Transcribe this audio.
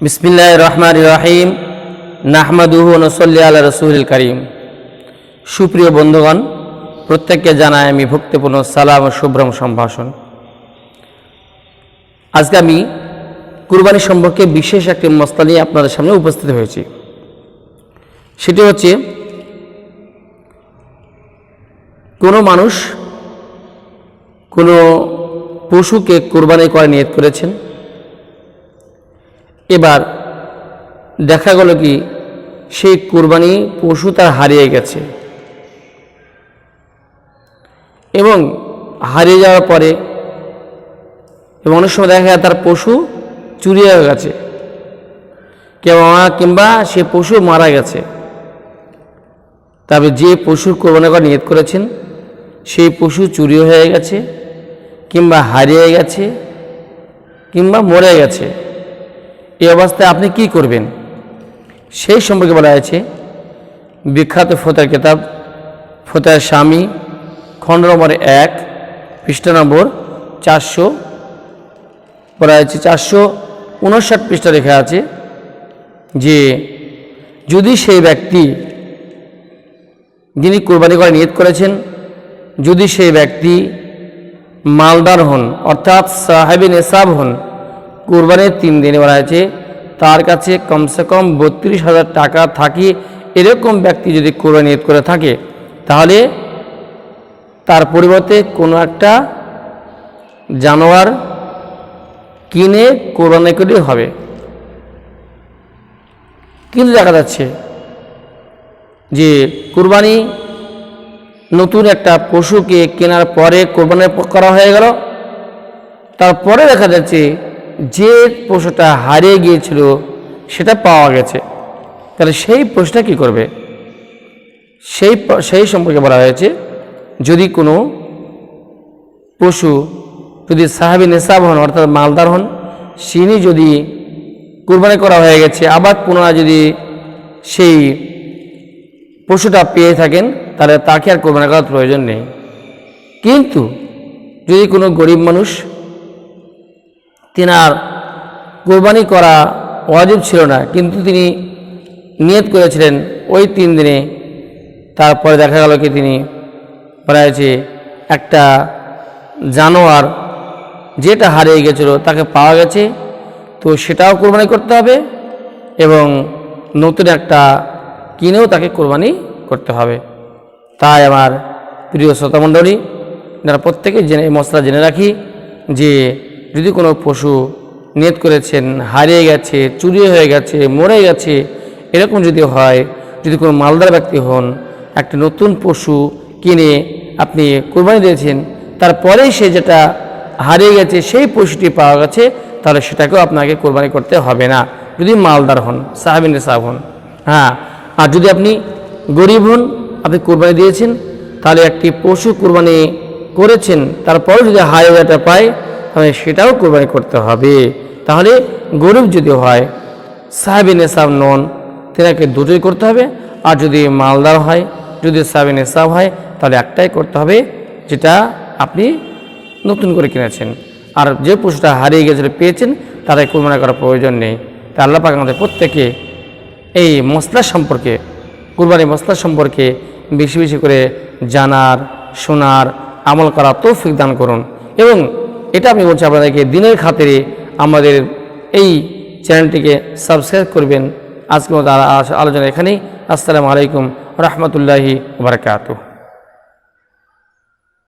বিসমিল্লাহ রহমান রাহিম। নাহমাদুহু নসল্লি আল্লাহ রসুল করিম। সুপ্রিয় বন্ধুগণ, প্রত্যেককে জানাই আমি ভক্তিপূর্ণ সালাম ও শুভ্রম সম্ভাষণ। আজকে আমি কুরবানি সম্পর্কে বিশেষ একটি মস্তা নিয়ে আপনাদের সামনে উপস্থিত হয়েছি। সেটি হচ্ছে, কোনো মানুষ কোনো পশুকে কোরবানি করে নিয়ত করেছেন এবার দেখা গেল কি, সেই কোরবানি পশু তার হারিয়ে গেছে। এবং হারিয়ে যাওয়ার পরে এবং অনেক সময় দেখা যায় তার পশু চুরি হয়ে গেছে। কেমন কিংবা সে পশু মারা গেছে। তবে যে পশুর কোরবানি করা নিয়ত করেছেন, সেই পশু চুরি হয়ে গেছে কিংবা হারিয়ে গেছে কিংবা মরে গেছে। এই অবস্থায় আপনি কি করবেন? সেই সম্পর্কে বলা হয়েছে, বিখ্যাত ফোতার কেতাব, ফোতার স্বামী, খণ্ড নম্বর এক, পৃষ্ঠা নম্বর চারশো, বলা হয়েছে চারশো উনষাট পৃষ্ঠা লেখা আছে যে, যদি সেই ব্যক্তি যিনি কোরবানি করে নিয়ত করেছেন, যদি সেই ব্যক্তি মালদার হন, অর্থাৎ সাহেবে নেশাব হন কোরবানির তিন দিনে বলা হয়েছে, তার কাছে কমসে কম বত্রিশ হাজার টাকা থাকি, এরকম ব্যক্তি যদি কোরবানি করে থাকে, তাহলে তার পরিবর্তে কোনো একটা জানোয়ার কিনে কোরবানি করে হবে। কিন্তু দেখা যাচ্ছে যে কোরবানি নতুন একটা পশুকে কেনার পরে কোরবানি করা হয়ে গেল, তারপরে দেখা যাচ্ছে যে পশুটা হারিয়ে গিয়েছিল, সেটা পাওয়া গেছে। তাহলে সেই পশুটা কী করবে? সেই সেই সম্পর্কে বলা হয়েছে, যদি কোনো পশু যদি সাহাবি নেশাব হন, অর্থাৎ মালদার হন তিনি যদি কোরবানি করা হয়ে গেছে, আবার পুনরায় যদি সেই পশুটা পেয়ে থাকেন, তাহলে তাকে আর কোরবানি করার প্রয়োজন নেই। কিন্তু যদি কোনো গরিব মানুষ তিনার কোরবানি করা ওয়াজিব ছিল না। কিন্তু তিনি নিয়ত করেছিলেন, ওই তিন দিনে তারপরে দেখা গেল কি তিনি বলা একটা জানোয়ার যেটা হারিয়ে গেছিল তাকে পাওয়া গেছে, তো সেটাও কোরবানি করতে হবে এবং নতুন একটা কিনেও তাকে কোরবানি করতে হবে। তাই আমার প্রিয় শ্রোতামণ্ডলী, যারা প্রত্যেকে জেনে মশলা জেনে রাখি যে যদি কোনো পশু নিয়ত করেছেন, হারিয়ে গেছে, চুরি হয়ে গেছে, মরে গেছে, এরকম যদি হয়, যদি কোনো মালদার ব্যক্তি হন, একটা নতুন পশু কিনে আপনি কোরবানি দিয়েছেন, তারপরেই সে যেটা হারিয়ে গেছে, সেই পশুটি পাওয়া গেছে, তাহলে সেটাকেও আপনাকে কোরবানি করতে হবে না। যদি মালদার হন সাহাবিন সাহাব হন হ্যাঁ। আর যদি আপনি গরিব হন, আপনি কোরবানি দিয়েছেন, তাহলে একটি পশু কোরবানি করেছেন, তারপরেও যদি হারিয়েটা পায় তাহলে সেটাও কোরবানি করতে হবে। তাহলে গরিব যদি হয় সাহেবিন এসাব নন, তেনাকে দুটোই করতে হবে। আর যদি মালদার হয়, যদি সাহেবিন এসাব হয়, তাহলে একটাই করতে হবে, যেটা আপনি নতুন করে কিনেছেন। আর যে পশুটা হারিয়ে গেছিল, পেয়েছেন তারাই কোরবানি করার প্রয়োজন নেই। তা আল্লাহ পাক আমাদের প্রত্যেকে এই মশলা সম্পর্কে কুরবানি মশলা সম্পর্কে বেশি বেশি করে জানার, শোনার, আমল করা তৌফিক দান করুন। এবং এটা আমি বলছি আপনাদেরকে, দিনের খাতিরে আমাদের এই চ্যানেলটিকে সাবস্ক্রাইব করবেন। আজকের মতো আলোচনা এখানেই। আসসালামু আলাইকুম রহমতুল্লাহি বারকাতুহ।